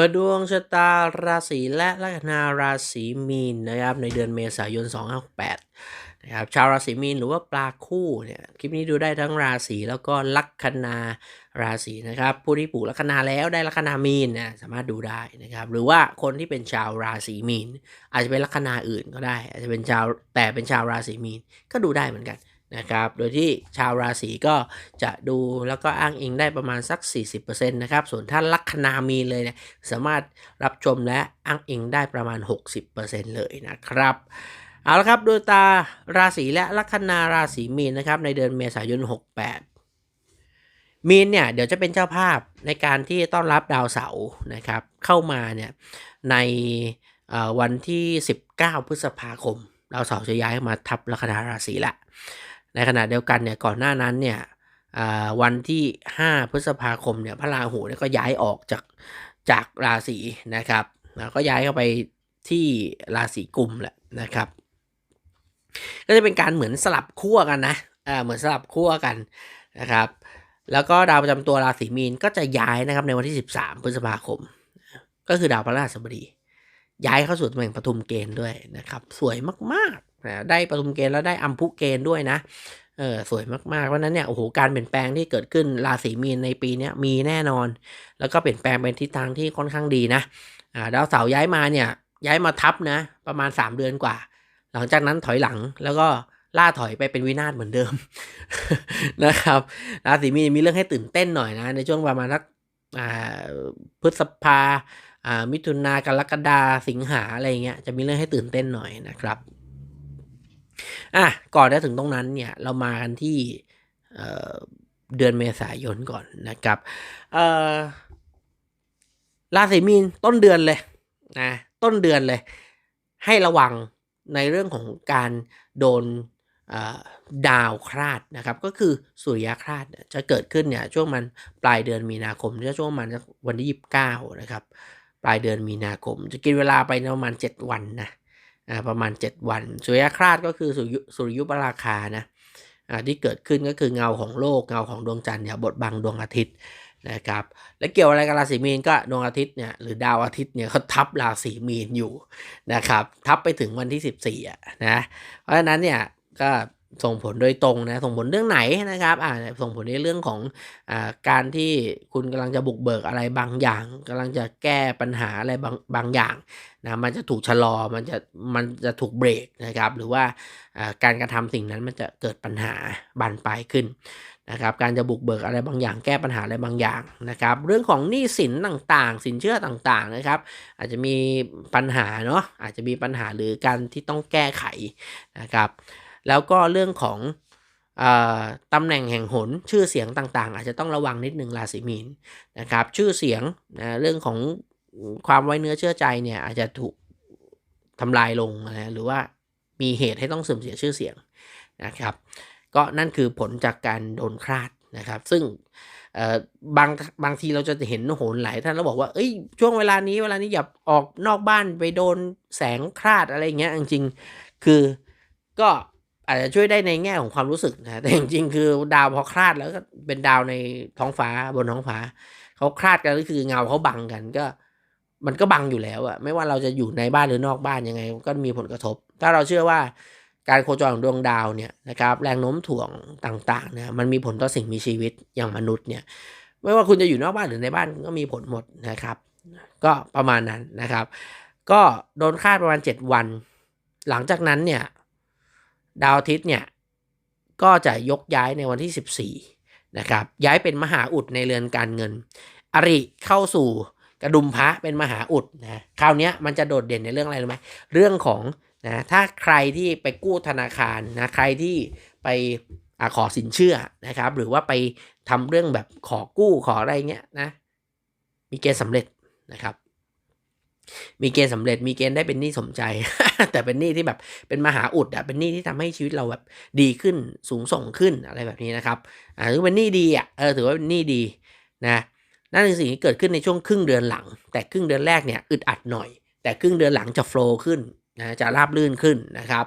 ปิดดวงชะตาราศีและลัคนาราศีมีนนะครับในเดือนเมษายน 2568นะครับชาวราศีมีนหรือว่าปลาคู่เนี่ยคลิปนี้ดูได้ทั้งราศีแล้วก็ลัคนาราศีนะครับผู้ที่ปลูกลัคนาแล้วได้ลัคนามีนเนี่ยสามารถดูได้นะครับหรือว่าคนที่เป็นชาวราศีมีน อาจจะเป็นลัคนาอื่นก็ได้ อาจจะเป็นชาวแต่เป็นชาวราศีมีนก็ดูได้เหมือนกัน นะครับ โดยที่ชาวราศีก็จะดูแล้วก็อ้างอิงได้ประมาณสัก 40%นะครับ ส่วนถ้านลัคนามีนเลยเนี่ยสามารถรับชมและอ้างอิงได้ประมาณ 60%เลยนะครับเอาละครับโดยตาราศีและลัคนาราศีมีนนะครับในเดือนเมษายน 68 มีนเนี่ยเดี๋ยวจะเป็นเจ้าภาพในการที่ต้อนรับดาวเสาร์นะครับเข้ามาเนี่ยในวันที่ 19 พฤษภาคม ดาวเสาร์จะย้ายมาทับลัคนาราศีละ ในขณะเดียวกันเนี่ยก่อนหน้านั้นเนี่ยวันที่ 5 พฤษภาคมเนี่ยพระราหูเนี่ยก็ย้ายออกจากจากราศีนะครับแล้วก็ย้ายเข้าไปที่ราศีกุมแหละนะครับ ก็จะเป็นการเหมือนสลับขั้วกันนะอ่าเหมือนสลับขั้วกันนะครับ แล้วก็ดาวประจำตัวราศีมีนก็จะย้ายนะครับในวันที่ 13 พฤษภาคม ก็คือดาวพฤหัสบดี ย้ายเข้าสู่ตำแหน่งปฐุมเกณฑ์ด้วยนะครับ สวยมาก ได้ปฐุมเกณฑ์แล้วได้อัมพุเกณฑ์ด้วยนะเออสวยมากๆเพราะนั้นเนี่ยโอ้โหการเปลี่ยนแปลงที่เกิดขึ้นราศีมีนในปีนี้มีแน่นอน แล้วก็เปลี่ยนแปลงเป็นทิศทางที่ค่อนข้างดีนะอ่าดาวเสาร์ย้ายมาเนี่ยย้ายมาทับนะประมาณ 3 เดือนกว่า หลังจากนั้นถอยหลังแล้วก็ล่าถอยไปเป็นวินาศเหมือนเดิมนะครับราศีมีนมีเรื่องให้ตื่นเต้นหน่อยนะ ในช่วงประมาณสักอ่าพฤษภาอ่ามิถุนากรกฎาสิงหาอะไรเงี้ยจะมีเรื่องให้ตื่นเต้นหน่อยนะครับ อะก่อนจะถึงตรงนั้นเนี่ยเรามากันที่เเดือนเมษายนก่อนนะครับราศีมีนต้นเดือนเลยนะต้นเดือนเลย ให้ระวังในเรื่องของการโดนดาวคราดนะครับ ก็คือสุริยคราดจะเกิดขึ้นเนี่ยช่วงมันปลายเดือนมีนาคมจะช่วงมันวันที่ยี่สิบเก้านะครับ ปลายเดือนมีนาคม จะกินเวลาไปประมาณเจ็ดวันนะ ประมาณ 7 วัน สุริยคราสก็คือสุริยุปราคานะที่เกิดขึ้นก็คือเงาของโลกเงาของดวงจันทร์เนี่ยบดบังดวงอาทิตย์นะครับและเกี่ยวอะไรกับราศีมีนก็ดวงอาทิตย์เนี่ยหรือดาวอาทิตย์เนี่ยเขาทับราศีมีนอยู่นะครับทับไปถึงวันที่ 14อะนะเพราะฉะนั้นเนี่ยก็ ส่งผลโดยตรงนะส่งผลเรื่องไหนนะครับอ่าส่งผลในเรื่องของอ่าการที่คุณกำลังจะบุกเบิกอะไรบางอย่างกำลังจะแก้ปัญหาอะไรบางบางอย่างนะมันจะถูกชะลอมันจะมันจะถูกเบรกนะครับหรือว่าการกระทำสิ่งนั้นมันจะเกิดปัญหาบานปลายขึ้นนะครับการจะบุกเบิกอะไรบางอย่างแก้ปัญหาอะไรบางอย่างนะครับเรื่องของหนี้สินต่างๆ สินเชื่อต่างๆนะครับอาจจะมีปัญหาเนาะอาจจะมีปัญหาหรือการที่ต้องแก้ไขนะครับ แล้วก็เรื่องของตำแหน่งแห่งหนชื่อเสียงต่างๆ อาจจะต้องระวังนิดนึงราศีมีนนะครับ ชื่อเสียงนะเรื่องของความไว้เนื้อเชื่อใจเนี่ยอาจจะถูกทำลายลงนะหรือว่ามีเหตุให้ต้องเสื่อมเสียชื่อเสียงนะครับ ก็นั่นคือผลจากการโดนคราดนะครับ ซึ่งบางบางทีเราจะเห็นโหนหลายท่านเราบอกว่าเอ้ยช่วงเวลานี้เวลานี้อย่าออกนอกบ้านไปโดนแสงคราดอะไรเงี้ยจริงๆคือก็ อาจจะช่วยได้ในแง่ของความรู้สึกนะแต่จริงๆคือดาวพอคลาดแล้วก็เป็นดาวในท้องฟ้าบนท้องฟ้าเขาคลาดกันก็คือเงาเขาบังกันก็ มันก็บังอยู่แล้วอะไม่ว่าเราจะอยู่ในบ้านหรือนอกบ้านยังไง ก็มีผลกระทบ ถ้าเราเชื่อว่าการโคจรของดวงดาวเนี่ยนะครับแรงโน้มถ่วงต่างๆเนี่ยมันมีผลต่อสิ่งมีชีวิตอย่างมนุษย์เนี่ย ไม่ว่าคุณจะอยู่นอกบ้านหรือในบ้านก็มีผลหมดนะครับ ก็ประมาณนั้นนะครับ ก็โดนคาดประมาณ 7 วัน หลังจากนั้นเนี่ย ดาวอาทิตย์เนี่ยก็จะยกย้ายในวันที่ 14นะครับย้ายเป็นมหาอุดในเรือนการเงิน อริเข้าสู่กระดุมพระเป็นมหาอุดนะคราวนี้มันจะโดดเด่นในเรื่องอะไรรู้ไหมเรื่องของนะถ้าใครที่ไปกู้ธนาคารนะใครที่ไปอขอสินเชื่อนะครับ หรือว่าไปทำเรื่องแบบขอกู้ขออะไรเงี้ยนะมีเกณฑ์สำเร็จนะครับ มีเกณฑ์สำเร็จมีเกณฑ์ได้เป็นหนี้สมใจ แต่เป็นหนี้ที่แบบเป็นมหาอุดอะเป็นหนี้ที่ทำให้ชีวิตเราแบบดีขึ้นสูงส่งขึ้นอะไรแบบนี้นะครับอ่าถือเป็นหนี้ดีอะเออถือว่าเป็นหนี้ดีนะนั่นคือสิ่งที่เกิดขึ้นในช่วงครึ่งเดือนหลัง แต่ครึ่งเดือนแรกเนี่ยอึดอัดหน่อย แต่ครึ่งเดือนหลังจะโฟล์ขึ้นนะจะราบลื่นขึ้นนะครับ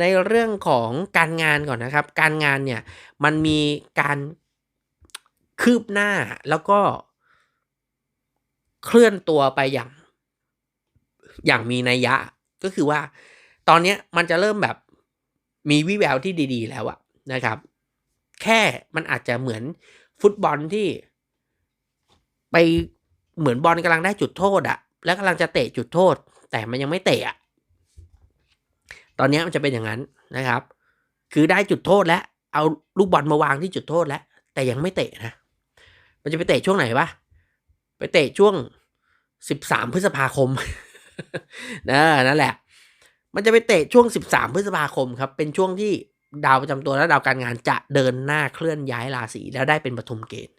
ในเรื่องของการงานก่อนนะครับ การงานเนี่ยมันมีการคืบหน้าแล้วก็เคลื่อนตัวไปอย่าง อย่างมีนัยยะก็คือว่า ตอนนี้มันจะเริ่มแบบมีวิแววที่ดีๆ แล้วอะนะครับ แค่มันอาจจะเหมือนฟุตบอลที่ ไปเหมือนบอลกำลังได้จุดโทษอะแล้วกำลังจะเตะจุดโทษ แต่มันยังไม่เตะอะตอนนี้มันจะเป็นอย่างนั้นนะครับ คือได้จุดโทษแล้ว เอาลูกบอลมาวางที่จุดโทษแล้ว แต่ยังไม่เตะนะ มันจะไปเตะช่วงไหนปะไปเตะช่วงสิบสามพฤษภาคม นะนั่นแหละ มันจะไปเตะช่วงสิบสามพฤษภาคมครับ เป็นช่วงที่ดาวประจำตัวและดาวการงานจะเดินหน้าเคลื่อนย้ายราศีแล้วได้เป็นปฐมเกณฑ์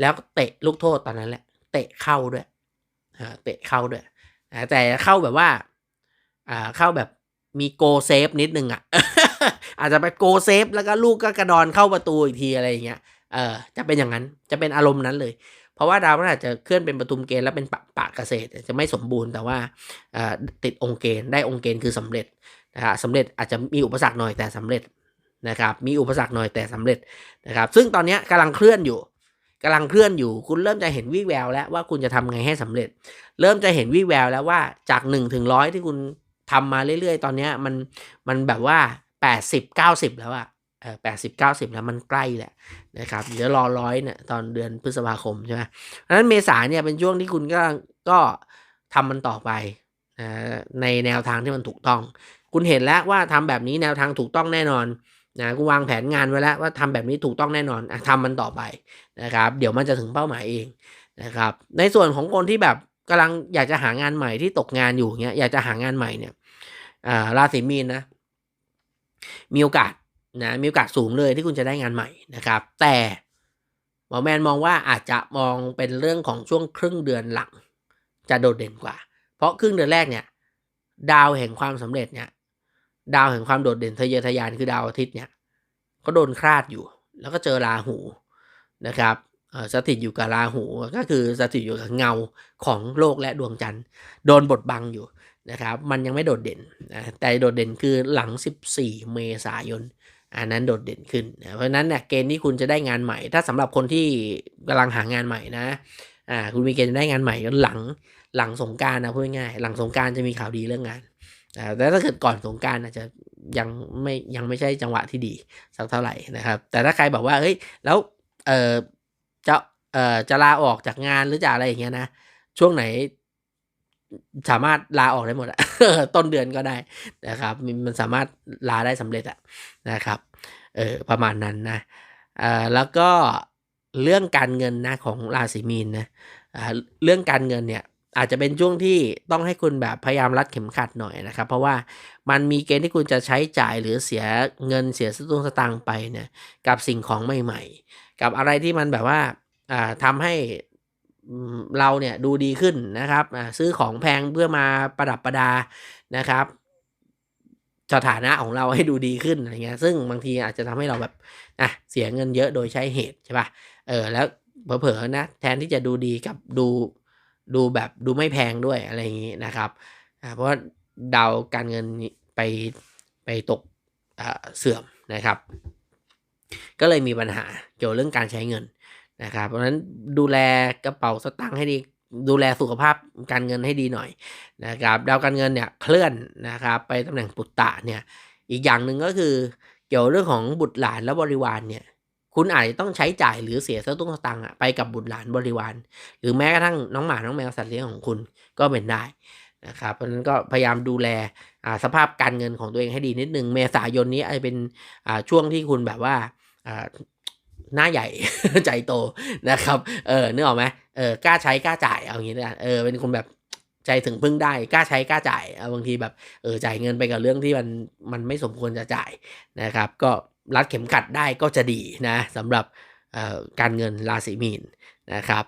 แล้วเตะลูกโทษตอนนั้นแหละ เตะเข้าด้วยเตะเข้าด้วยแต่เข้าแบบว่าอ่าเข้าแบบมีโกเซฟนิดนึงอะ อาจจะไปโกเซฟแล้วก็ลูกก็กระดอนเข้าประตูอีกทีอะไรอย่างเงี้ย เออจะเป็นอย่างนั้น จะเป็นอารมณ์นั้นเลย เพราะว่าดาวมันอาจจะเคลื่อนเป็นประตูเกณฑ์แล้วเป็นปะปะเกษตร จะไม่สมบูรณ์แต่ว่าติดองค์เกณฑ์ได้องค์เกณฑ์คือสำเร็จนะครับสำเร็จอาจจะมีอุปสรรคหน่อยแต่สำเร็จนะครับมีอุปสรรคหน่อยแต่สำเร็จนะครับซึ่งตอนนี้กำลังเคลื่อนอยู่กำลังเคลื่อนอยู่ คุณเริ่มจะเห็นวิแววแล้วว่าคุณจะทำไงให้สำเร็จ เริ่มจะเห็นวิแววแล้วว่าจากหนึ่งถึงร้อยที่คุณทำมาเรื่อยๆ ตอนนี้มันมันแบบว่าแปดสิบเก้าสิบแล้วอะ แปดสิบเก้าสิบแล้วมันใกล้แหละนะครับเดี๋ยวรอร้อยเนี่ยตอนเดือนพฤษภาคมใช่ไหมเพราะนั้นเมษาเนี่ยเป็นช่วงที่คุณก็ก็ทำมันต่อไปนะในแนวทางที่มันถูกต้อง คุณเห็นแล้วว่าทำแบบนี้แนวทางถูกต้องแน่นอนนะคุณวางแผนงานไว้แล้วว่าทำแบบนี้ถูกต้องแน่นอนอทำมันต่อไปนะครับ เดี๋ยวมันจะถึงเป้าหมายเองนะครับ ในส่วนของคนที่แบบกำลังอยากจะหางานใหม่ที่ตกงานอยู่เงี้ยอยากจะหางานใหม่เนี่ยราศีมีนนะมีโอกาส นะมีโอกาสสูงเลยที่คุณจะได้งานใหม่นะครับ แต่หมอแมนมองว่าอาจจะมองเป็นเรื่องของช่วงครึ่งเดือนหลัง จะโดดเด่นกว่า เพราะครึ่งเดือนแรกเนี่ย ดาวแห่งความสำเร็จเนี่ย ดาวแห่งความโดดเด่นทะเยอทะยานคือดาวอาทิตย์เนี่ย ก็โดนคลาดอยู่ แล้วก็เจอราหูนะครับสถิตอยู่กับราหูก็คือสถิตอยู่กับเงาของโลกและดวงจันทร์ โดนบดบังอยู่นะครับ มันยังไม่โดดเด่นนะแต่โดดเด่นคือหลัง 14 เมษายน อันนั้นโดดเด่นขึ้นนะเพราะนั้นเนี่ยเกณฑ์ที่คุณจะได้งานใหม่ ถ้าสำหรับคนที่กำลังหางานใหม่นะอ่าคุณมีเกณฑ์จะได้งานใหม่หลังหลังสงการนะพูดง่ายหลังสงการจะมีข่าวดีเรื่องงานแต่ถ้าเกิดก่อนสงการอาจจะยังไม่ยังไม่ใช่จังหวะที่ดีสักเท่าไหร่นะครับ แต่ถ้าใครบอกว่าเฮ้ยแล้วเออจะเอ่อจะลาออกจากงานหรือจะอะไรอย่างเงี้ยนะช่วงไหน สามารถลาออกได้หมดอะต้นเดือนก็ได้นะครับ มันสามารถลาได้สำเร็จอะนะครับเออประมาณนั้นนะเอ่อแล้วก็เรื่องการเงินนะของราศีมีนนะอ่าเรื่องการเงินเนี่ยอาจจะเป็นช่วงที่ต้องให้คุณแบบพยายามรัดเข็มขัดหน่อยนะครับ เพราะว่ามันมีเกณฑ์ที่คุณจะใช้จ่ายหรือเสียเงินเสียสตุ้งสตางค์ไปเนี่ยกับสิ่งของใหม่ ๆ กับอะไรที่มันแบบว่าอ่าทำให้ เราเนี่ยดูดีขึ้นนะครับซื้อของแพงเพื่อมาประดับประดานะครับสถานะของเราให้ดูดีขึ้นอะไรเงี้ย ซึ่งบางทีอาจจะทำให้เราแบบอะเสียเงินเยอะโดยใช้เหตุใช่ปะ่ะ เออ แล้วเผลอๆนะ แทนที่จะดูดีกับดูดูแบบดูไม่แพงด้วยอะไรอย่างงี้นะครับเพราะดาวการเงินไปไปตกเสื่อมนะครับ ก็เลยมีปัญหาเกี่ยวเรื่องการใช้เงิน นะครับ เพราะฉะนั้นดูแลกระเป๋าสตางค์ให้ดีดูแลสุขภาพการเงินให้ดีหน่อยนะครับดาวการเงินเนี่ยเคลื่อนนะครับไปตำแหน่งปุตตะเนี่ยอีกอย่างหนึ่งก็คือเกี่ยวเรื่องของบุตรหลานและบริวารเนี่ยคุณอาจจะต้องใช้จ่ายหรือเสียสตุ้งสตังค์ไปกับบุตรหลานบริวาร หรือแม้กระทั่งน้องหมาน้องแมวสัตว์เลี้ยงของคุณก็เป็นได้นะครับเพราะฉะนั้นก็พยายามดูแลสภาพการเงินของตัวเองให้ดีนิดนึงเมษายนนี้อาจจะเป็นช่วงที่คุณแบบว่า หน้าใหญ่ใจโตนะครับ เออนึกออกไหมเออกล้าใช้กล้าจ่ายเอาอย่างนี้นะเออเป็นคนแบบใจถึงพึ่งได้กล้าใช้กล้าจ่ายเอาบางทีแบบเออจ่ายเงินไปกับเรื่องที่มันมันไม่สมควรจะจ่ายนะครับ ก็รัดเข็มขัดได้ก็จะดีนะสำหรับการเงินราศีมีนนะครับ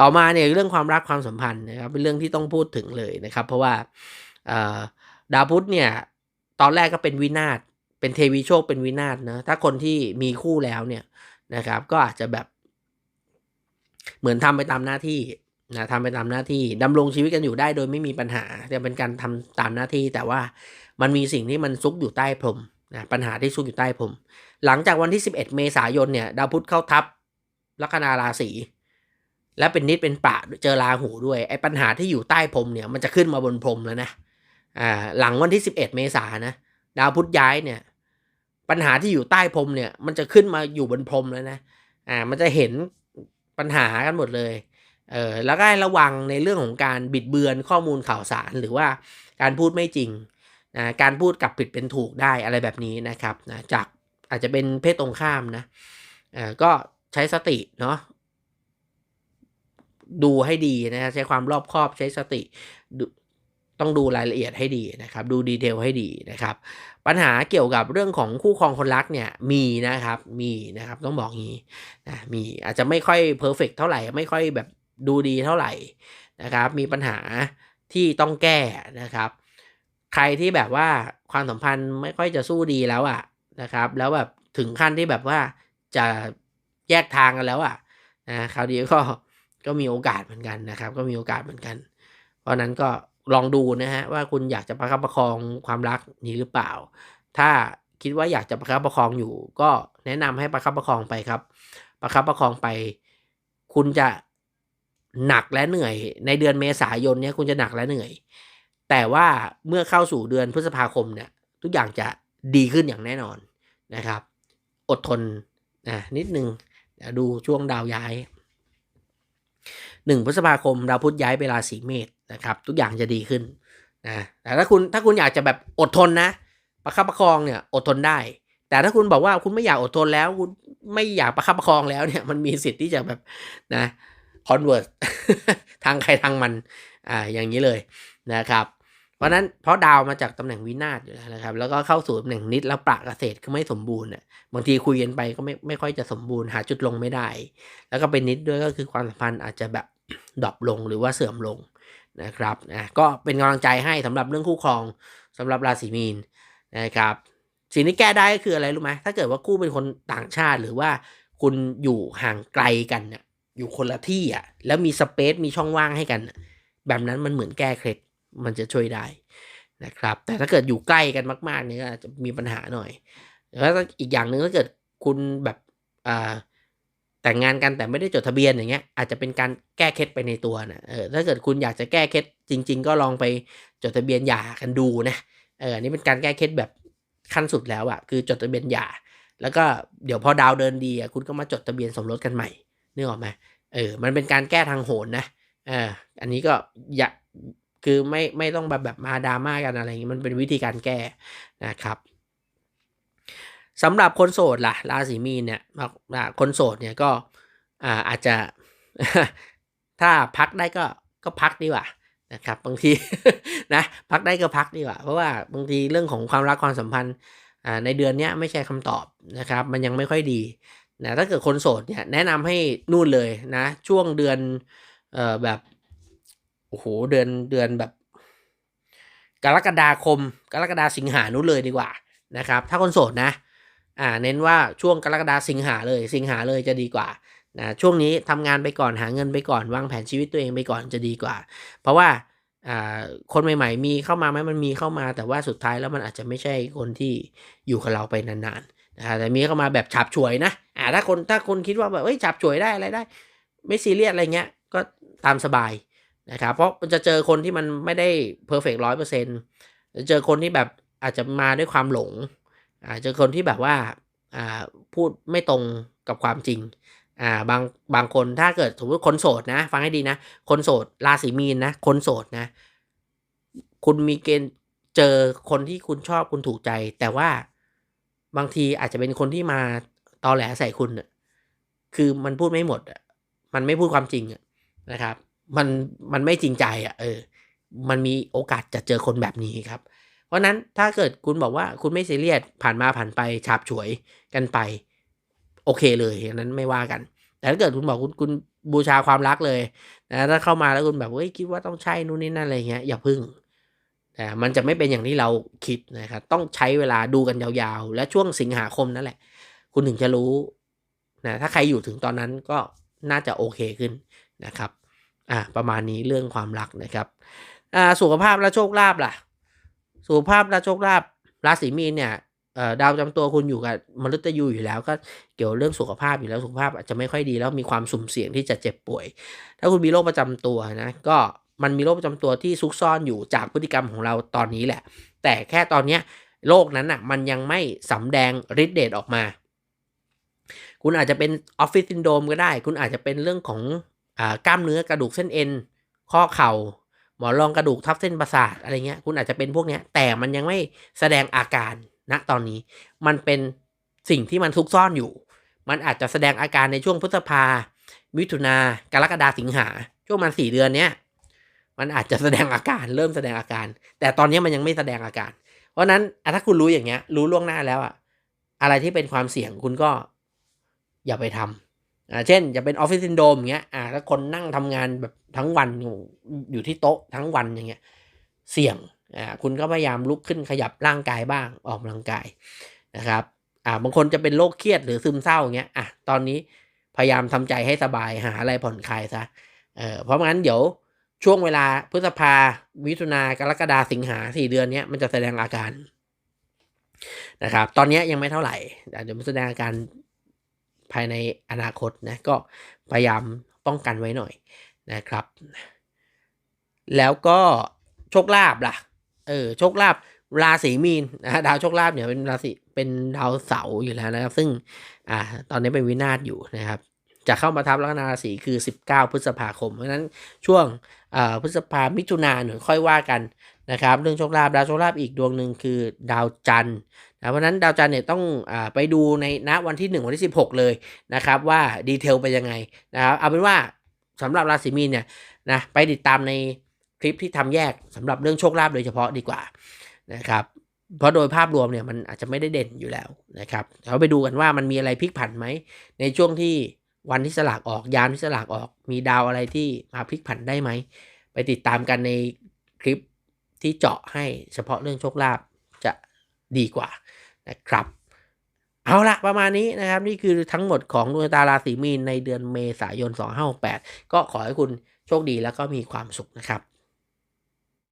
ต่อมาเนี่ยเรื่องความรักความสัมพันธ์นะครับเป็นเรื่องที่ต้องพูดถึงเลยนะครับ เพราะว่าดาวพุธเนี่ยตอนแรกก็เป็นวินาศเป็นเทวีโชคเป็นวินาศนะถ้าคนที่มีคู่แล้วเนี่ย นะครับ ก็อาจจะแบบ เหมือนทำไปตามหน้าที่นะทำไปตามหน้าที่ดำรงชีวิตกันอยู่ได้โดยไม่มีปัญหาจะเป็นการทำตามหน้าที่ แต่ว่ามันมีสิ่งที่มันซุกอยู่ใต้พรมนะปัญหาที่ซุกอยู่ใต้พรมหลังจากวันที่ 11 เมษายนเนี่ย ดาวพุธเข้าทับลัคนาราศีและเป็นนิดเป็นปะเจอราหูด้วยไอ้ปัญหาที่อยู่ใต้พรมเนี่ยมันจะขึ้นมาบนพรมแล้วนะอ่าหลังวันที่ 11 เมษายนนะดาวพุธย้ายเนี่ย ปัญหาที่อยู่ใต้พรมเนี่ย มันจะขึ้นมาอยู่บนพรมแล้วนะ อ่า มันจะเห็นปัญหากันหมดเลย เออแล้วก็ระวังในเรื่องของการบิดเบือนข้อมูลข่าวสารหรือว่าการพูดไม่จริงนะการพูดกลับผิดเป็นถูกได้อะไรแบบนี้นะครับนะจากอาจจะเป็นเพศตรงข้ามนะเออก็ใช้สติเนาะดูให้ดีนะใช้ความรอบคอบใช้สติต้องดูรายละเอียดให้ดีนะครับ ดูดีเทลให้ดีนะครับ ปัญหาเกี่ยวกับเรื่องของคู่ครองคนรักเนี่ยมีนะครับมีนะครับต้องบอกงี้นะมีอาจจะไม่ค่อยเพอร์เฟกเท่าไหร่ไม่ค่อยแบบดูดีเท่าไหร่นะครับ มีปัญหาที่ต้องแก้นะครับ ใครที่แบบว่าความสัมพันธ์ไม่ค่อยจะสู้ดีแล้วอะนะครับ แล้วแบบถึงขั้นที่แบบว่าจะแยกทางกันแล้วอะนะคราวนี้ก็ก็มีโอกาสเหมือนกันนะครับ ก็มีโอกาสเหมือนกัน เพราะนั้นก็ ลองดูนะฮะว่าคุณอยากจะประคับประคองความรักนี้หรือเปล่า ถ้าคิดว่าอยากจะประคับประคองอยู่ ก็แนะนำให้ประคับประคองไปครับ ประคับประคองไป คุณจะหนักและเหนื่อย ในเดือนเมษายนเนี้ยคุณจะหนักและเหนื่อย แต่ว่าเมื่อเข้าสู่เดือนพฤษภาคมเนี่ย ทุกอย่างจะดีขึ้นอย่างแน่นอนนะครับ อดทนนะนิดนึงดูช่วงดาวย้ายหนึ่งพฤษภาคมดาวพุธย้ายไปราศีเมษ นะครับ ทุกอย่างจะดีขึ้นนะแต่ถ้าคุณถ้าคุณอยากจะแบบอดทนนะประคับประคองเนี่ยอดทนได้ แต่ถ้าคุณบอกว่าคุณไม่อยากอดทนแล้ว คุณไม่อยากประคับประคองแล้วเนี่ยมันมีสิทธิ์ที่จะแบบนะคอนเวิร์ตทางใครทางมันอ่าอย่างนี้เลยนะครับ เพราะนั้นเพราะดาวมาจากตำแหน่งวินาศอยู่แล้วนะครับ แล้วก็เข้าสู่ตำแหน่งนิดแล้วประเกษตรคือไม่สมบูรณ์เนี่ยบางทีคุยกันไปก็ไม่ไม่ค่อยจะสมบูรณ์หาจุดลงไม่ได้ แล้วก็เป็นนิดด้วยก็คือความสัมพันธ์อาจจะแบบดรอปลงหรือว่าเสื่อมลง นะครับนะก็เป็นกำลังใจให้สำหรับเรื่องคู่ครองสำหรับราศีมีนนะครับ สิ่งที่แก้ได้ก็คืออะไรรู้ไหมถ้าเกิดว่าคู่เป็นคนต่างชาติหรือว่าคุณอยู่ห่างไกลกันเนี่ยอยู่คนละที่อะแล้วมีสเปซมีช่องว่างให้กัน แบบนั้นมันเหมือนแก้เคล็ดมันจะช่วยได้นะครับ แต่ถ้าเกิดอยู่ใกล้กันมาก ๆ เนี่ยจะมีปัญหาหน่อยแล้วอีกอย่างหนึ่งถ้าเกิดคุณแบบอ่า แต่งงานกันแต่ไม่ได้จดทะเบียนอย่างเงี้ยอาจจะเป็นการแก้เคล็ดไปในตัวนะเออถ้าเกิดคุณอยากจะแก้เคล็ดจริง ๆ ก็ลองไปจดทะเบียนหย่ากันดูนะเอออันนี้เป็นการแก้เคล็ดแบบขั้นสุดแล้วอะคือจดทะเบียนหย่า แล้วก็เดี๋ยวพอดาวเดินดีอะคุณก็มาจดทะเบียนสมรสกันใหม่นึกออกไหมเออมันเป็นการแก้ทางโหนนะเอออันนี้ก็อย่าคือไม่ไม่ต้องแบบแบบมาดราม่ากันอะไรอย่างงี้มันเป็นวิธีการแก้นะครับ สำหรับคนโสดล่ะราศีมีนเนี่ยคนโสดเนี่ยก็อาจจะถ้าพักได้ก็ก็พักดีกว่านะครับบางทีนะพักได้ก็พักดีกว่าเพราะว่าบางทีเรื่องของความรักความสัมพันธ์ในเดือนนี้ไม่ใช่คำตอบนะครับ มันยังไม่ค่อยดีนะถ้าเกิดคนโสดเนี่ยแนะนำให้นู่นเลยนะ ช่วงเดือนเอ่อแบบโอ้โหเดือนเดือนแบบ กรกฎาคม กรกฎาสิงหานู้นเลยดีกว่านะครับ ถ้าคนโสดนะ อ่าเน้นว่าช่วงกรกฎาสิงหาเลยสิงหาเลยจะดีกว่านะช่วงนี้ทำงานไปก่อนหาเงินไปก่อนวางแผนชีวิตตัวเองไปก่อนจะดีกว่า เพราะว่าอ่าคนใหม่ๆ มีเข้ามาไหมมันมีเข้ามา แต่ว่าสุดท้ายแล้วมันอาจจะไม่ใช่คนที่อยู่กับเราไปนานๆนะแต่มีเข้ามาแบบฉับฉวยนะอ่าถ้าคนถ้าคนคิดว่าแบบเอ้ยฉับฉวยได้อะไรได้ ไม่ซีเรียสอะไรเงี้ยก็ตามสบายนะครับเพราะมันจะเจอคนที่มันไม่ได้เพอร์เฟกต์ร้อยเปอร์เซ็นต์จะเจอคนที่แบบอาจจะมาด้วยความหลง อาจจะคนที่แบบว่าอ่าพูดไม่ตรงกับความจริงอ่าบางบางคนถ้าเกิดสมมติคนโสดนะ ฟังให้ดีนะ คนโสดราศีมีนนะ คนโสดนะ คุณมีเกณฑ์เจอคนที่คุณชอบคุณถูกใจ แต่ว่าบางทีอาจจะเป็นคนที่มาตอแหลใส่คุณคือมันพูดไม่หมดมันไม่พูดความจริงนะครับ มันมันไม่จริงใจอะเออ มันมีโอกาสจะเจอคนแบบนี้ครับ เพราะนั้นถ้าเกิดคุณบอกว่าคุณไม่ซีเรียสผ่านมาผ่านไปฉาบฉวยกันไป โอเคเลยอย่างนั้นไม่ว่ากัน แต่ถ้าเกิดคุณบอกคุณคุณบูชาความรักเลยนะถ้าเข้ามาแล้วคุณแบบเฮ้ยคิดว่าต้องใช่นู่นนี่นั่นอะไรเงี้ยอย่าพึ่งแต่มันจะไม่เป็นอย่างที่เราคิดนะครับต้องใช้เวลาดูกันยาวๆ และช่วงสิงหาคมนั่นแหละ คุณถึงจะรู้นะถ้าใครอยู่ถึงตอนนั้นก็น่าจะโอเคขึ้นนะครับอ่าประมาณนี้เรื่องความรักนะครับอ่าสุขภาพและโชคลาภล่ะ สุขภาพและโชคลาภราศีมีนเนี่ยดาวประจำตัวคุณอยู่กับมฤตยูอยู่แล้วก็เกี่ยวเรื่องสุขภาพอยู่แล้วสุขภาพอาจจะไม่ค่อยดีแล้วมีความสุ่มเสี่ยงที่จะเจ็บป่วย ถ้าคุณมีโรคประจำตัวนะก็มันมีโรคประจำตัวที่ซุกซ่อนอยู่จากพฤติกรรมของเราตอนนี้แหละ แต่แค่ตอนเนี้ยโรคนั้นอะมันยังไม่สำแดงฤทธิ์เดชออกมา คุณอาจจะเป็นออฟฟิศซินโดรมก็ได้ คุณอาจจะเป็นเรื่องของอกล้ามเนื้อกระดูกเส้นเอ็น ข้อเข่า หมอนรองกระดูกทับเส้นประสาทอะไรเงี้ย คุณอาจจะเป็นพวกเนี้ย แต่มันยังไม่แสดงอาการณตอนนี้ มันเป็นสิ่งที่มันซุกซ่อนอยู่ มันอาจจะแสดงอาการในช่วงพฤษภา มิถุนากรกฎาสิงหา ช่วงมันสี่เดือนเนี้ย มันอาจจะแสดงอาการ เริ่มแสดงอาการ แต่ตอนนี้มันยังไม่แสดงอาการ เพราะนั้นถ้าคุณรู้อย่างเงี้ย รู้ล่วงหน้าแล้วอะอะไรที่เป็นความเสี่ยงคุณก็อย่าไปทำ อ่าเช่นจะเป็นออฟฟิศซินโดมอย่างเงี้ยอ่าถ้าคนนั่งทำงานแบบทั้งวันอยู่อยู่ที่โต๊ะทั้งวันอย่างเงี้ยเสี่ยงอ่าคุณก็พยายามลุกขึ้นขยับร่างกายบ้างออกกำลังกายนะครับอ่าบางคนจะเป็นโรคเครียดหรือซึมเศร้าอย่างเงี้ยอะตอนนี้พยายามทำใจให้สบายหาอะไรผ่อนคลายซะเออเพราะงั้นเดี๋ยวช่วงเวลาพฤษภามิถุนากรกฎาสิงหาสี่เดือนเนี้ยมันจะแสดงอาการนะครับ ตอนนี้ยังไม่เท่าไหร่เดี๋ยวมันแสดงอาการ ภายในอนาคตนะก็พยายามป้องกันไว้หน่อยนะครับ แล้วก็โชคลาภล่ะ เออโชคลาภราศีมีนนะดาวโชคลาภเนี่ยเป็นราศีเป็นดาวเสาร์อยู่แล้วนะครับ ซึ่งอ่าตอนนี้เป็นวินาศอยู่นะครับจะเข้ามาทับลัคนาราศีคือ 19 พฤษภาคม เพราะฉะนั้นช่วงพฤษภามิถุนาหน่อยค่อยว่ากันนะครับ เรื่องโชคลาภดาวโชคลาภอีกดวงหนึ่งคือดาวจันทร์ นะเพราะฉะนั้นดาวจันทร์เนี่ยต้องอไปดูในณวันที่ 1 วันที่ 16 เลยนะครับว่าดีเทลไปยังไงนะครับเอาเป็นว่าสำหรับราศีมีนเนี่ยนะไปติดตามในคลิปที่ทำแยกสำหรับเรื่องโชคลาภโดยเฉพาะดีกว่านะครับเพราะโดยภาพรวมเนี่ยมันอาจจะไม่ได้เด่นอยู่แล้วนะครับเราไปดูกันว่ามันมีอะไรพลิกผันไหมในช่วงที่วันที่สลากออกยามที่สลากออก มีดาวอะไรที่มาพลิกผันได้ไหมไปติดตามกันในคลิปที่เจาะให้เฉพาะเรื่องโชคลาภจะดีกว่า นะครับ เอาละประมาณนี้นะครับ นี่คือทั้งหมดของดวงตาราศีมีนในเดือนเมษายน 2568 ก็ขอให้คุณโชคดีแล้วก็มีความสุขนะครับ